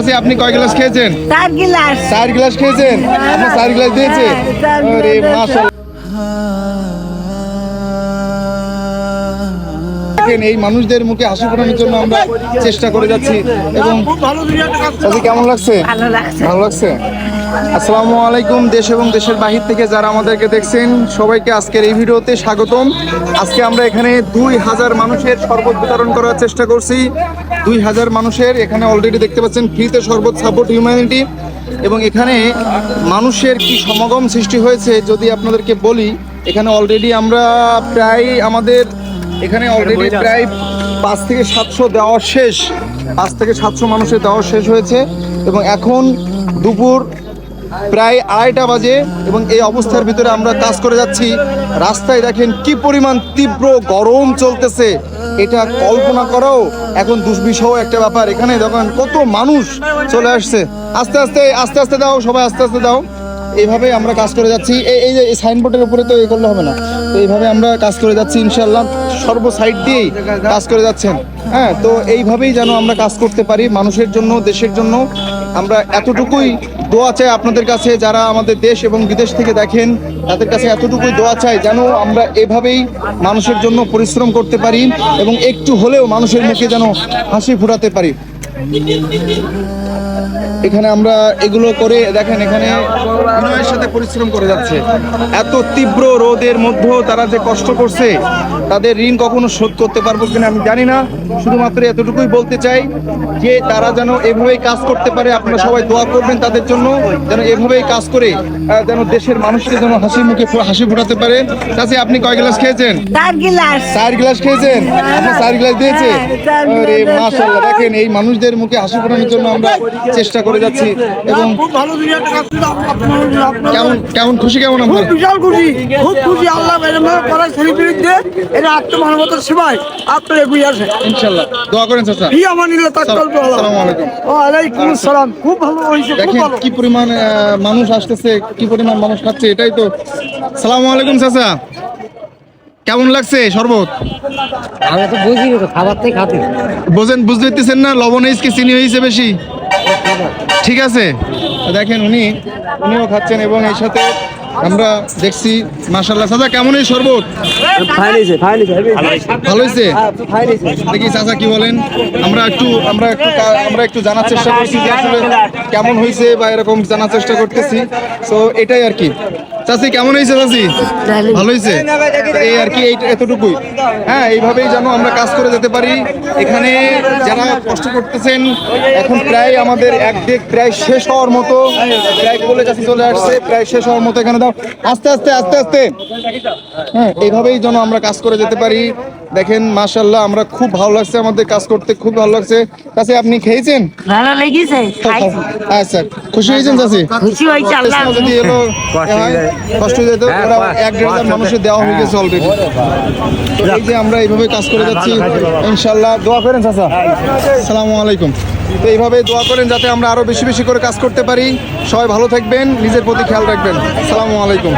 চাচি আপনি কয় গ্লাস খেয়েছেন? চার গ্লাস। চার গ্লাস খেয়েছেন? আপনি চার গ্লাস দিয়েছে হ্যাঁ, আরে মাশাআল্লাহ। দেখেন, এই মানুষদের মুখে হাসি ফোটানোর জন্য আমরা চেষ্টা করে যাচ্ছি। এবং কেমন লাগছে? ভালো লাগছে। ভালো লাগছে? আসসালামু আলাইকুম, দেশ এবং দেশের বাহির থেকে যারা আমাদেরকে দেখছেন, সবাইকে আজকের এই ভিডিওতে স্বাগতম। আজকে আমরা এখানে দুই হাজার মানুষের শরবত বিতরণ করার চেষ্টা করছি। দুই হাজার মানুষের, এখানে অলরেডি দেখতে পাচ্ছেন, ফ্রিতে শরবত সাপোর্ট হিউম্যানিটি এবং এখানে মানুষের কি সমাগম সৃষ্টি হয়েছে যদি আপনাদেরকে বলি, এখানে অলরেডি আমরা প্রায় আমাদের, এখানে অলরেডি প্রায় পাঁচ থেকে সাতশো দেওয়া শেষ, পাঁচ থেকে সাতশো মানুষের দেওয়া শেষ হয়েছে এবং এখন দুপুর প্রায় আড়াইটা বাজে এবং এই অবস্থার ভিতরে আমরা কাজ করে যাচ্ছি। রাস্তায় দেখেন কি পরিমাণ তীব্র গরম চলতেছে। এটা কল্পনা করাও এখন দুষ্বিষহ একটা ব্যাপার। এখানে দেখেন কত মানুষ চলে আসছে। আস্তে আস্তে আস্তে আস্তে দাও সবাই, আস্তে আস্তে দাও। এইভাবে আমরা কাজ করে যাচ্ছি। এই যে সাইনবোর্ডের উপরে তো এই করলে হবে না। তো এইভাবে আমরা কাজ করে যাচ্ছি ইনশাল্লাহ সর্ব সাইড দিয়েই কাজ করে যাচ্ছেন। হ্যাঁ তো এইভাবেই যেন আমরা কাজ করতে পারি মানুষের জন্য, দেশের জন্য। আমরা এতটুকুই দোয়া চাই আপনাদের কাছে, যারা আমাদের দেশ এবং বিদেশ থেকে দেখেন, তাদের কাছে এতটুকুই দোয়া চাই যেন আমরা এভাবেই মানুষের জন্য পরিশ্রম করতে পারি এবং একটু হলেও মানুষের মুখে যেন হাসি ফোটাতে পারি। এখানে আমরা এগুলো করে দেখেন এখানে বিনয়ের সাথে পরিশ্রম করে যাচ্ছে। এত তীব্র রোদের মধ্যেও তারা যে কষ্ট করছে তাদের ঋণ কখনো শোধ করতে পারব কিনা আমি জানি না। শুধুমাত্র এতটুকুই বলতে চাই যে তারা যেন এভাবেই কাজ করতে পারে আপনারা সবাই দোয়া করবেন তাদের জন্য যেন এভাবেই কাজ করে যেন দেশের মানুষকে যেন হাসি মুখে হাসি ফোটাতে পারে। চাচি আপনি কয় গ্লাস খেয়েছেন? চার গিলাস। চার গ্লাস খেয়েছেন? আপনি চার গ্লাস দিয়েছে? হ্যাঁ, দেখেন এই মানুষদের মুখে হাসি ফোটানোর জন্য আমরা চেষ্টা করে যাচ্ছি এবং কেমন কেমন খুশি কেমন খুব বিশাল খুশি খুব খুশি আল্লাহ এটা আত্মমানবতার সেবায় আপনার এগিয়ে আসে। ইনশাআল্লাহ দোয়া করেন চাচা। কি আমার নিলে তার কল্প আসসালামু আলাইকুম। ওয়ালাইকুম আসসালাম। খুব ভালো হয়েছে দেখেন কি পরিমাণ মানুষ আসতেছে কি পরিমাণ মানুষ খাচ্ছে এটাই তো। সালামু আলাইকুম চাচা। কেমন লাগছে শরবত? আমি তো বুঝি না খাবার থেকে খাতে বোঝেন বুঝতে পারতেছেন না লবণ হয়েছে কি চিনি হয়েছে বেশি। ঠিক আছে। দেখেন উনি উনিও খাচ্ছেন এবং এর সাথে আমরা দেখছি মাশাল্লাহ চাচা কেমন এই শরবত? ভালো হয়েছে? দেখি চাচা কি বলেন। আমরা একটু আমরা একটু আমরা একটু জানার চেষ্টা করছি যে আসলে কেমন হয়েছে বা এরকম জানার চেষ্টা করতেছি। তো এটাই আর কি। চাচি কেমন হয়েছে চাষি ভালো হয়েছে? এই আর কি এতটুকুই। হ্যাঁ এইভাবেই যেন আমরা কাজ করে যেতে পারি। এখানে যারা কষ্ট করতেছেন এখন প্রায় আমাদের এক দিক প্রায় শেষ হওয়ার মতো। প্রায় বলে চাষি চলে আসছে প্রায় শেষ হওয়ার মতো। এখানে দাও আস্তে আস্তে আস্তে আস্তে। হ্যাঁ এইভাবেই যেন আমরা কাজ করে যেতে পারি। দেখেন মাশাল্লাহ আমরা খুব ভালো লাগছে আমাদের কাজ করতে খুব ভালো লাগছে। কাছে আপনি খেয়েছেন? ভালো লেগেছে আচ্ছা খুশি হয়েছেন চাষি খুশি হয়েছে আল্লাহ যদি এলো কষ্ট হয়ে যেত ওরা এক দেড় হাজার মানুষের দেওয়া হয়ে গেছে অলরেডি এই যে আমরা এইভাবে কাজ করে যাচ্ছি ইনশাল্লাহ দোয়া করেন চাচা। সালামু আলাইকুম। তো এইভাবে দোয়া করেন যাতে আমরা আরও বেশি বেশি করে কাজ করতে পারি। সবাই ভালো থাকবেন নিজের প্রতি খেয়াল রাখবেন। সালামু আলাইকুম।